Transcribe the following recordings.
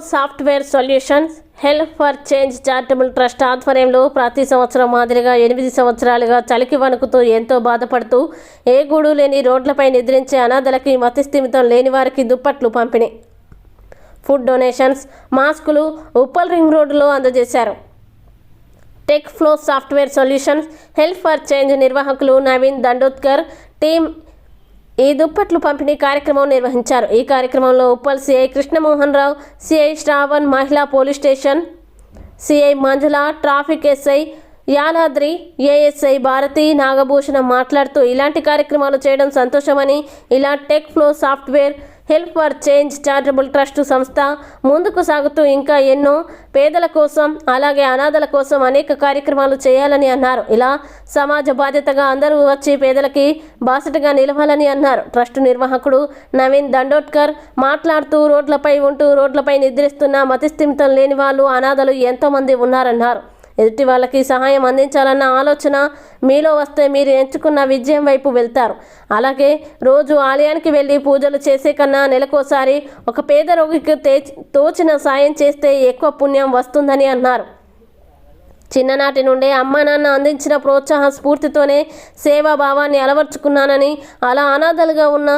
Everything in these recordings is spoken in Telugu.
Software solutions help for change charitable trust ఆధ్వర్యంలో ప్రతి సంవత్సరం మాదిరిగా ఎనిమిది సంవత్సరాలుగా చలికి వణుకుతూ ఎంతో బాధపడుతూ ఏ గూడు లేని రోడ్లపై నిద్రించే అనాథలకి మతిస్థిమితం లేని వారికి దుప్పట్లు పంపిణీ. ఫుడ్ డొనేషన్స్ మాస్కులు ఉప్పల్ రింగ్ రోడ్డులో అందజేశారు. Tech flow software solutions help for change నిర్వాహకులు నవీన్ దండోత్కర్ టీమ్ ఈ దుప్పట్లు పంపిణీ కార్యక్రమం నిర్వహించారు. ఈ కార్యక్రమంలో ఉప్పల్ సిఐ కృష్ణమోహన్ రావు సిఐ శ్రావణ్ మహిళా police station CI Manjula traffic SI Yaladri ASI Bharathi Nagabhushanam మాట్లాడుతూ ఇలాంటి కార్యక్రమాలు చేయడం సంతోషమని ఇలా tech flow software help for change charitable trust సంస్థ ముందుకు సాగుతూ ఇంకా ఎన్నో పేదల కోసం అలాగే అనాథల కోసం అనేక కార్యక్రమాలు చేయాలని అన్నారు. ఇలా సమాజ బాధ్యతగా అందరూ వచ్చి పేదలకి బాసటగా నిలవాలని అన్నారు. ట్రస్ట్ నిర్వాహకుడు నవీన్ దండోట్కర్ మాట్లాడుతూ రోడ్లపై ఉంటూ రోడ్లపై నిద్రిస్తున్న మతిస్థిమితం లేని వాళ్ళు అనాథలు ఎంతోమంది ఉన్నారన్నారు. ఎదుటి వాళ్ళకి సహాయం అందించాలన్న ఆలోచన మీలో వస్తే మీరు ఎంచుకున్న విజయం వైపు వెళ్తారు. అలాగే రోజు ఆలయానికి వెళ్ళి పూజలు చేసే కన్నా నెలకోసారి ఒక పేద రోగికి తే తోచిన సాయం చేస్తే ఎక్కువ పుణ్యం వస్తుందని అన్నారు. చిన్ననాటి నుండే అమ్మ నాన్న అందించిన ప్రోత్సాహ స్ఫూర్తితోనే సేవాభావాన్ని అలవర్చుకున్నానని అలా అనాథలుగా ఉన్న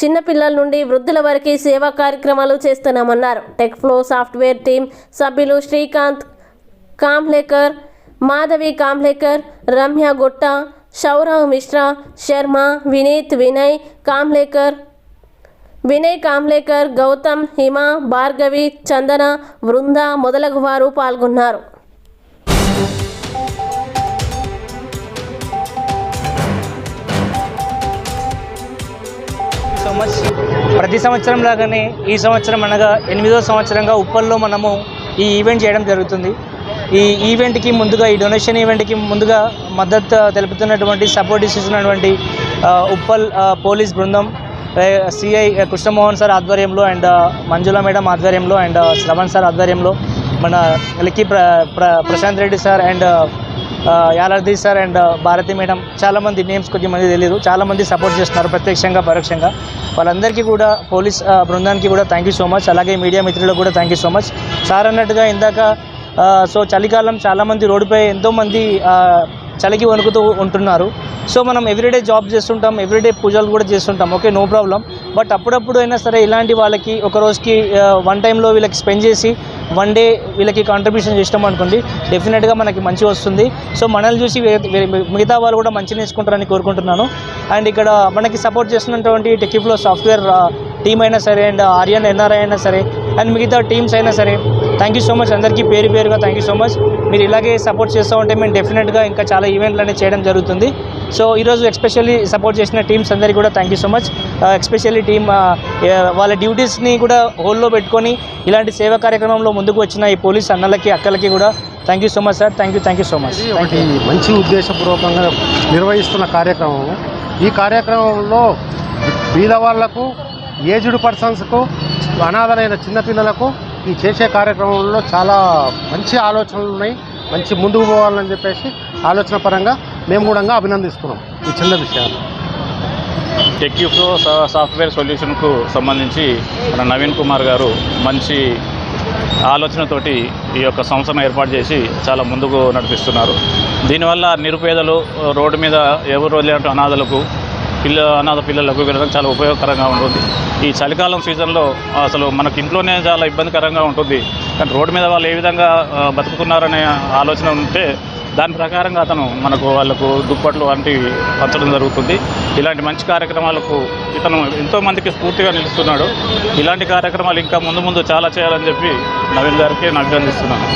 చిన్నపిల్లల నుండి వృద్ధుల వరకు సేవా కార్యక్రమాలు చేస్తున్నామన్నారు. టెక్ ఫ్లో సాఫ్ట్వేర్ టీం సభ్యులు శ్రీకాంత్ కాంప్లేకర్ మాధవి కాంప్లేకర్ రమ్య గుట్ట సౌరవ్ మిశ్రా శర్మ వినీత్ వినయ్ కాంప్లేకర్ వినయ్ కాంప్లేకర్ గౌతమ్ హిమ భార్గవి చందన వృంద మొదలగు వారు పాల్గొన్నారు సో మచ్ ప్రతి సంవత్సరం లాగానే ఈ సంవత్సరం అనగా ఎనిమిదో సంవత్సరంగా ఉప్పల్లో మనము ఈ ఈవెంట్ చేయడం జరుగుతుంది. ఈ ఈవెంట్కి ముందుగా ఈ డొనేషన్ ఈవెంట్కి ముందుగా మద్దతు తెలుపుతున్నటువంటి సపోర్ట్ ఇస్తున్నటువంటి ఉప్పల్ పోలీస్ బృందం సిఐ కృష్ణమోహన్ సార్ ఆధ్వర్యంలో అండ్ మంజుల మేడం ఆధ్వర్యంలో అండ్ శ్రవణ్ సార్ ఆధ్వర్యంలో మన లిక్కి ప్ర ప్ర Prashanth Reddy sir and Yaladri sir and Bharathi madam చాలామంది నేమ్స్ కొద్దిమంది తెలియదు చాలామంది సపోర్ట్ చేస్తున్నారు ప్రత్యక్షంగా పరోక్షంగా. వాళ్ళందరికీ కూడా పోలీస్ బృందానికి కూడా థ్యాంక్ యూ సో మచ్ అలాగే మీడియా మిత్రులకు కూడా thank you so much sir అన్నట్టుగా ఇందాక సో చలికాలం చాలామంది రోడ్డుపై ఎంతోమంది చలికి వణుకుతూ ఉంటున్నారు. సో మనం ఎవ్రీడే జాబ్ చేస్తుంటాం ఎవ్రీడే పూజలు కూడా చేస్తుంటాం. ఓకే నో ప్రాబ్లం బట్ అప్పుడప్పుడు అయినా సరే ఇలాంటి వాళ్ళకి ఒక రోజుకి వన్ టైంలో వీళ్ళకి స్పెండ్ చేసి వన్ డే వీళ్ళకి కాంట్రిబ్యూషన్ చేసినాం అనుకోండి డెఫినెట్గా మనకి మంచి వస్తుంది. సో మనల్ని చూసి మిగతా వాళ్ళు కూడా మంచి నేర్చుకుంటారని కోరుకుంటున్నాను. అండ్ ఇక్కడ మనకి సపోర్ట్ చేస్తున్నటువంటి టెక్కిఫ్లో సాఫ్ట్వేర్ టీమ్ అయినా సరే అండ్ ఆర్యన్ ఎన్ఆర్ఐ అయినా సరే అండ్ మిగతా టీమ్స్ అయినా సరే థ్యాంక్ యూ సో మచ్ అందరికీ పేరు పేరుగా థ్యాంక్ యూ సో మచ్ మీరు ఇలాగే సపోర్ట్ చేస్తూ ఉంటే మేము డెఫినెట్గా ఇంకా చాలా ఈవెంట్లు అనేవి చేయడం జరుగుతుంది. సో ఈరోజు ఎస్పెషల్లీ సపోర్ట్ చేసిన టీమ్స్ అందరికీ కూడా thank you so much especially team వాళ్ళ డ్యూటీస్ని కూడా హోల్లో పెట్టుకొని ఇలాంటి సేవా కార్యక్రమంలో ముందుకు వచ్చిన ఈ పోలీస్ అన్నలకి అక్కలకి కూడా thank you so much sir thank you thank you so much ఒకటి మంచి ఉద్దేశపూర్వకంగా నిర్వహిస్తున్న కార్యక్రమం. ఈ కార్యక్రమంలో బీదవాళ్ళకు ఏజ్డ్ పర్సన్స్కు అనాథలైన చిన్నపిల్లలకు ఈ చేసే కార్యక్రమంలో చాలా మంచి ఆలోచనలు ఉన్నాయి. మంచి ముందుకు పోవాలని చెప్పేసి ఆలోచన పరంగా మేము కూడా అభినందిస్తున్నాం ఈ చిన్న విషయాలు టెక్యూఫ్లో సాఫ్ట్వేర్ సొల్యూషన్కు సంబంధించి మన నవీన్ కుమార్ గారు మంచి ఆలోచనతోటి ఈ యొక్క సంస్థను ఏర్పాటు చేసి చాలా ముందుకు నడిపిస్తున్నారు. దీనివల్ల నిరుపేదలు రోడ్డు మీద ఎవరు వదిలేనట్టు అనాథలకు పిల్ల అనాథ పిల్లలకు వెళ్ళడం చాలా ఉపయోగకరంగా ఉంటుంది. ఈ చలికాలం సీజన్లో అసలు మనకి ఇంట్లోనే చాలా ఇబ్బందికరంగా ఉంటుంది. కానీ రోడ్డు మీద వాళ్ళు ఏ విధంగా బతుకుతున్నారనే ఆలోచన ఉంటే దాని ప్రకారంగా అతను మనకు వాళ్ళకు దుప్పట్లు వంటివి పంచడం జరుగుతుంది. ఇలాంటి మంచి కార్యక్రమాలకు ఇతను ఎంతోమందికి స్ఫూర్తిగా నిలుస్తున్నాడు. ఇలాంటి కార్యక్రమాలు ఇంకా ముందు ముందు చాలా చేయాలని చెప్పి నవీన్ గారికి నేను అభినందిస్తున్నాను.